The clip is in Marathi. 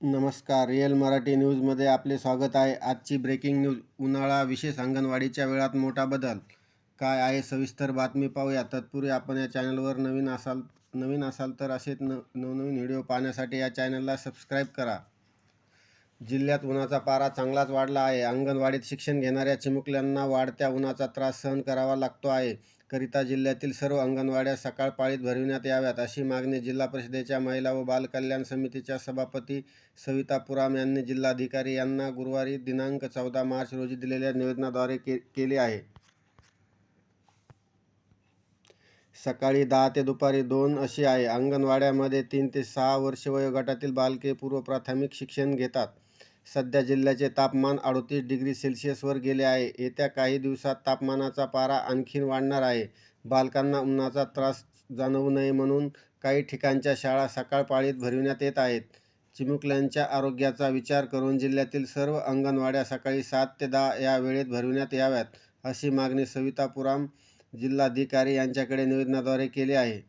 नमस्कार. रिअल मराठी न्यूजमध्ये आपले स्वागत आहे. आजची ब्रेकिंग न्यूज उन्हाळा विशेष अंगणवाडीच्या वेळात मोठा बदल. काय आहे सविस्तर बातमी पाहूया. तत्पूर्वी आपण या चॅनलवर नवीन असाल नवीन असाल तर असेच न नवनवीन व्हिडिओ पाहण्यासाठी या चॅनलला सबस्क्राईब करा. जिल्ह्यात उन्हाचा पारा चांगलाच वाढला आहे. अंगणवाडीत शिक्षण घेणाऱ्या चिमुकल्यांना वाढत्या उन्हाचा त्रास सहन करावा लागतो आहे. करिता जिल्ह्यातील सर्व अंगणवाड्या सकाळ पाळीत भरविण्यात याव्यात अशी मागणी जिल्हा परिषदेच्या महिला व बालकल्याण समितीच्या सभापती सविता पुराम यांनी जिल्हाधिकारी यांना गुरुवारी दिनांक चौदा मार्च रोजी दिलेल्या निवेदनाद्वारे के केले आहे. सकाळी दहा ते दुपारी दोन अशी आहे. अंगणवाड्यामध्ये तीन ते सहा वर्ष वयोगटातील बालके पूर्व प्राथमिक शिक्षण घेतात. सध्या जिल्ह्याचे तापमान अडोतीस डिग्री सेल्सिअसवर गेले आहे. येत्या काही दिवसात तापमानाचा पारा आणखीन वाढणार आहे. बालकांना उन्हाचा त्रास जाणवू नये म्हणून काही ठिकाणच्या शाळा सकाळ पाळीत भरविण्यात येत आहेत. चिमुकल्यांच्या आरोग्याचा विचार करून जिल्ह्यातील सर्व अंगणवाड्या सकाळी सात ते दहा या वेळेत भरविण्यात याव्यात अशी मागणी सविता पुराम जिल्हाधिकारी यांच्याकडे निवेदनाद्वारे केली आहे.